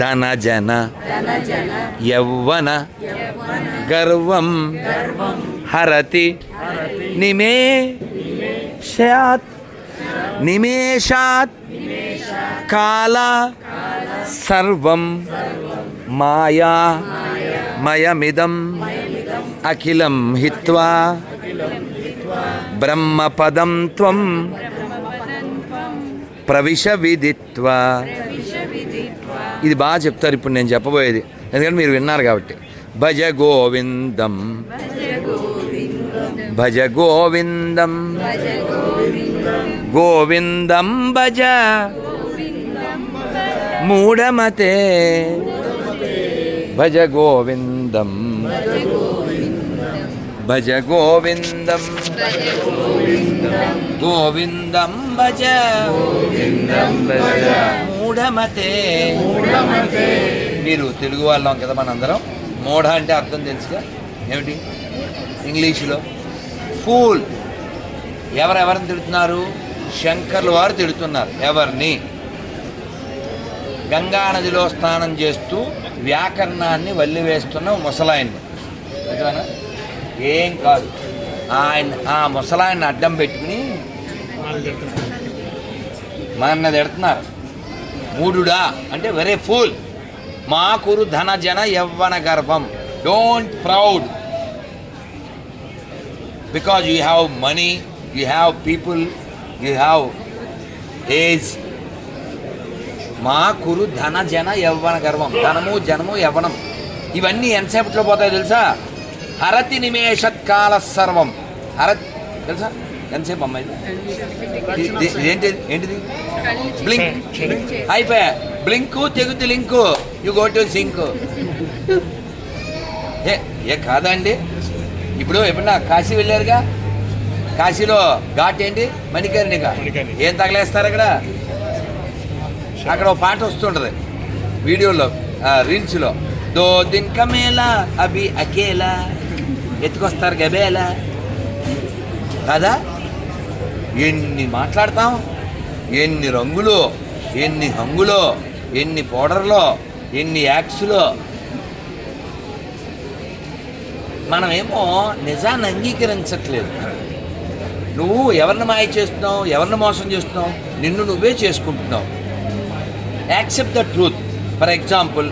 ధన జన యౌవన గర్వం హరతి నిమేషాత్ నిమేషాత్ కాల సర్వం మాయా మయమిదం అఖిలం హిత్వా బ్రహ్మపదం త్వం ప్రవిశ విదిత్వా ఇది బాగా చెప్తారు ఇప్పుడు నేను చెప్పబోయేది. ఎందుకంటే మీరు విన్నారు కాబట్టి. భజ గోవిందం. భజ గోవిందం. గోవిందం భజ. మూఢమతే. భజ గోవిందం. భజ గోవిందం. గోవిందం భజ. మూఢమతే. మీరు తెలుగు వాళ్ళం కదా మనందరం. మూఢ అంటే అర్థం తెలుసుగా? ఏమిటి? ఇంగ్లీషులో. ఫూల్. ఎవరెవరిని తిడుతున్నారు? శంకర్లు వారు తిడుతున్నారు. ఎవరిని? గంగా నదిలో స్నానం చేస్తూ వ్యాకరణాన్ని వల్లివేస్తున్న ముసలాయన్ని. నిజమేనా? ఏం కాదు. ఆయన ఆ ముసలాయన్ని అడ్డం పెట్టుకుని మన తిడుతున్నారు. మూడుడా? అంటే వెరీ ఫూల్. మా కురు ధన జన యవ్వన గర్భం. Don't proud because you have money you have people you have age మా కురు ధన జన యవ్వన గర్వం ధనము జనము యవ్వనం. ఇవన్నీ ఎంతసేపట్లో పోతాయో తెలుసా? హరతి నిమేషత్కాల సర్వం హర తెలుసా? ఎంతసేపు అమ్మాయి? ఏంటి ఏంటిది? బ్లింక్ అయిపోయా. Blink తెగుతు link. You go to sync ఏ ఏ కాదా అండి ఇప్పుడు ఎప్పుడన్నా కాశీ వెళ్ళారుగా? కాశీలో ఘాట్ ఏంటి? మణికర్ణిక. ఏం తగలేస్తారు అక్కడ? అక్కడ ఒక పాట వస్తుంటది. వీడియోలో రీల్స్లో. దో దిన్ కమేలా అభి అకేలా ఎత్తుకొస్తారు గబేలా కదా ఎన్ని మాట్లాడతాం? ఎన్ని రంగులు ఎన్ని హంగులో ఎన్ని పౌడర్లో ఎన్ని యాక్స్లో? మనమేమో నిజాన్ని అంగీకరించట్లేదు. నువ్వు ఎవరిని మాయ చేస్తున్నావు ఎవరిని మోసం చేస్తున్నావు నిన్ను నువ్వే చేసుకుంటున్నావు. Accept the truth. For example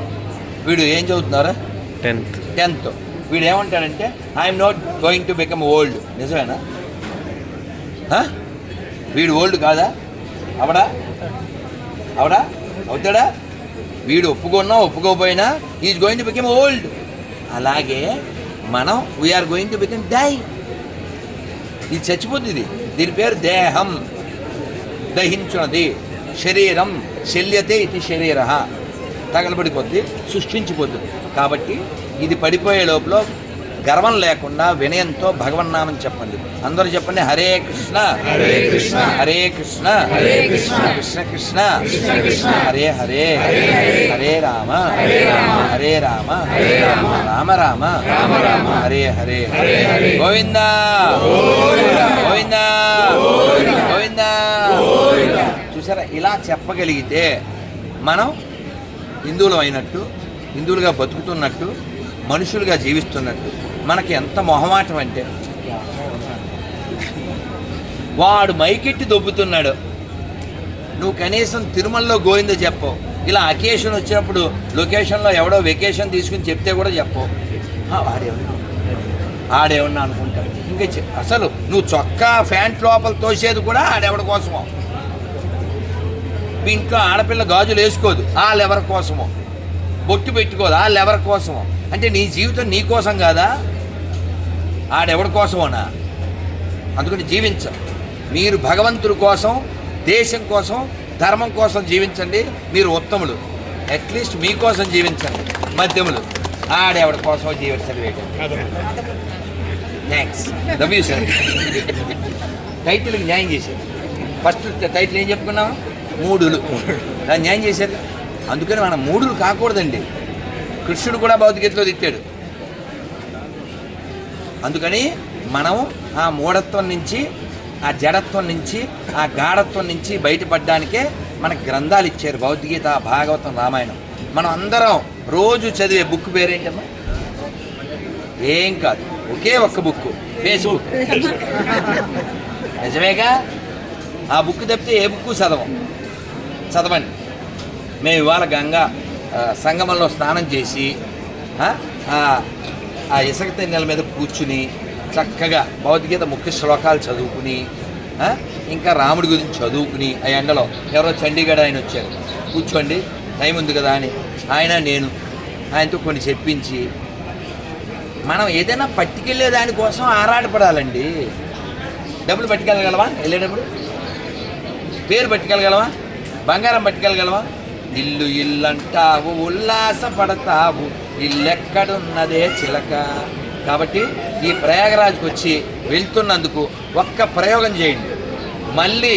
వీడు ఏం చదువుతున్నారా? టెన్త్. టెన్త్. వీడు ఏమంటాడంటే I'm not going to become old. నిజమేనా? వీడు ఓల్డ్ కాదా? అవడా అవడా అవుతాడా? వీడు ఒప్పుకున్నా ఒప్పుకోకపోయినా is going to become old అలాగే మనం we're going to become die ఇది చచ్చిపోతుంది ఇది. దీని పేరు దేహం. దహించున్నది శరీరం. శల్యతే ఇది శరీర తగలబడిపోద్ది సృష్టించిపోతుంది కాబట్టి ఇది పడిపోయే లోపల గర్వం లేకుండా వినయంతో భగవన్నామని చెప్పండి. అందరూ చెప్పండి హరే కృష్ణ. హరే కృష్ణ. హరే కృష్ణ. హరే కృష్ణ. కృష్ణ కృష్ణ. హరే హరే. హరే రామ. హరే రామ. హరే రామ. రామ. రామ రామ. రామ రామ. హరే హరే. హరే హరే. గోవింద. గోవింద. గోవింద. చూసారా ఇలా చెప్పగలిగితే మనం హిందువులు అయినట్టు హిందువులుగా బతుకుతున్నట్టు మనుషులుగా జీవిస్తున్నట్టు. మనకి ఎంత మొహమాటం అంటే వాడు మైకెట్టి దొబ్బుతున్నాడు. నువ్వు కనీసం తిరుమలలో గోవింద చెప్పవు ఇలా అకేషన్ వచ్చినప్పుడు లొకేషన్లో ఎవడో వెకేషన్ తీసుకుని చెప్తే కూడా చెప్పవు వాడేమన్నా ఆడేమన్నా అనుకుంటాడు. ఇంకా అసలు నువ్వు చొక్కా ఫ్యాంట్ లోపల తోసేది కూడా ఆడెవడి కోసమో? మీ ఇంట్లో ఆడపిల్ల గాజులు వేసుకోదు. వాళ్ళెవరి కోసమో? బొట్టు పెట్టుకోదు. వాళ్ళెవరి కోసమో? అంటే నీ జీవితం నీ కోసం కాదా? ఆడెవడి కోసమోనా? అందుకని జీవించం. మీరు భగవంతుడి కోసం దేశం కోసం ధర్మం కోసం జీవించండి. మీరు ఉత్తములు. అట్లీస్ట్ మీకోసం జీవించండి. మధ్యములు. ఆడెవడి కోసం జీవించండి థ్యాంక్స్ లవ్ యూ సార్ టైటిల్కి న్యాయం చేశారు. ఫస్ట్ టైటిల్ ఏం చెప్పుకున్నాం? మూడులు. దాన్ని న్యాయం చేశారు. అందుకని మనం మూడులు కాకూడదండి. కృష్ణుడు కూడా భౌతికతలో తిట్టాడు. అందుకని మనం ఆ మూఢత్వం నుంచి ఆ జడత్వం నుంచి ఆ గాఢత్వం నుంచి బయటపడడానికే మనకు గ్రంథాలు ఇచ్చారు భగవద్గీత భాగవతం రామాయణం. మనం అందరం రోజు చదివే బుక్ పేరేంటమ్మా? ఏం కాదు. ఒకే ఒక్క బుక్ ఫేస్బుక్. నిజమేగా? ఆ బుక్ తప్పితే ఏ బుక్ చదవం? చదవండి. మేము ఇవాళ గంగా సంగమంలో స్నానం చేసి ఆ, ఆ, తెన్నెల మీద కూర్చుని చక్కగా భగవద్గీత ముఖ్య శ్లోకాలు చదువుకుని ఇంకా రాముడి గురించి చదువుకుని ఆ ఎండలో ఎవరో చండీగఢ్ ఆయన వచ్చారు. కూర్చోండి టైం ఉంది కదా అని ఆయన నేను ఆయనతో కొన్ని చెప్పించి మనం ఏదైనా పట్టుకెళ్ళే దానికోసం ఆరాటపడాలండి. డబ్బులు పట్టుకెళ్ళగలవా? వెళ్ళేటప్పుడు? పేరు పట్టుకెళ్ళగలవా? బంగారం పట్టుకెళ్ళగలవా? ఇల్లు ఇల్లంటావు ఉల్లాసపడతావు ఇల్లెక్కడున్నదే చిలక. కాబట్టి ఈ ప్రయాగరాజ్కి వచ్చి వెళ్తున్నందుకు ఒక్క ప్రయోగం చేయండి. మళ్ళీ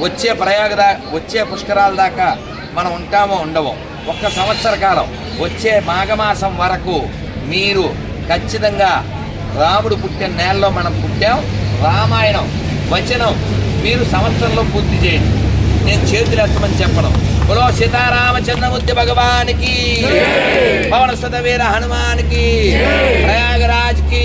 వచ్చే ప్రయాగ దా వచ్చే పుష్కరాల దాకా మనం ఉంటామో ఉండవో ఒక్క సంవత్సర కాలం వచ్చే మాఘమాసం వరకు మీరు ఖచ్చితంగా రాముడు పుట్టిన నేలలో మనం పుట్టాం రామాయణం వచనం మీరు సంవత్సరంలో పూర్తి చేయండి. నేను చేతులు ఎత్తమని చెప్పడం. బులో సీతారామచంద్రమూర్తి భగవానికి పవన సుత వీర హనుమానికి ప్రయాగరాజ్కి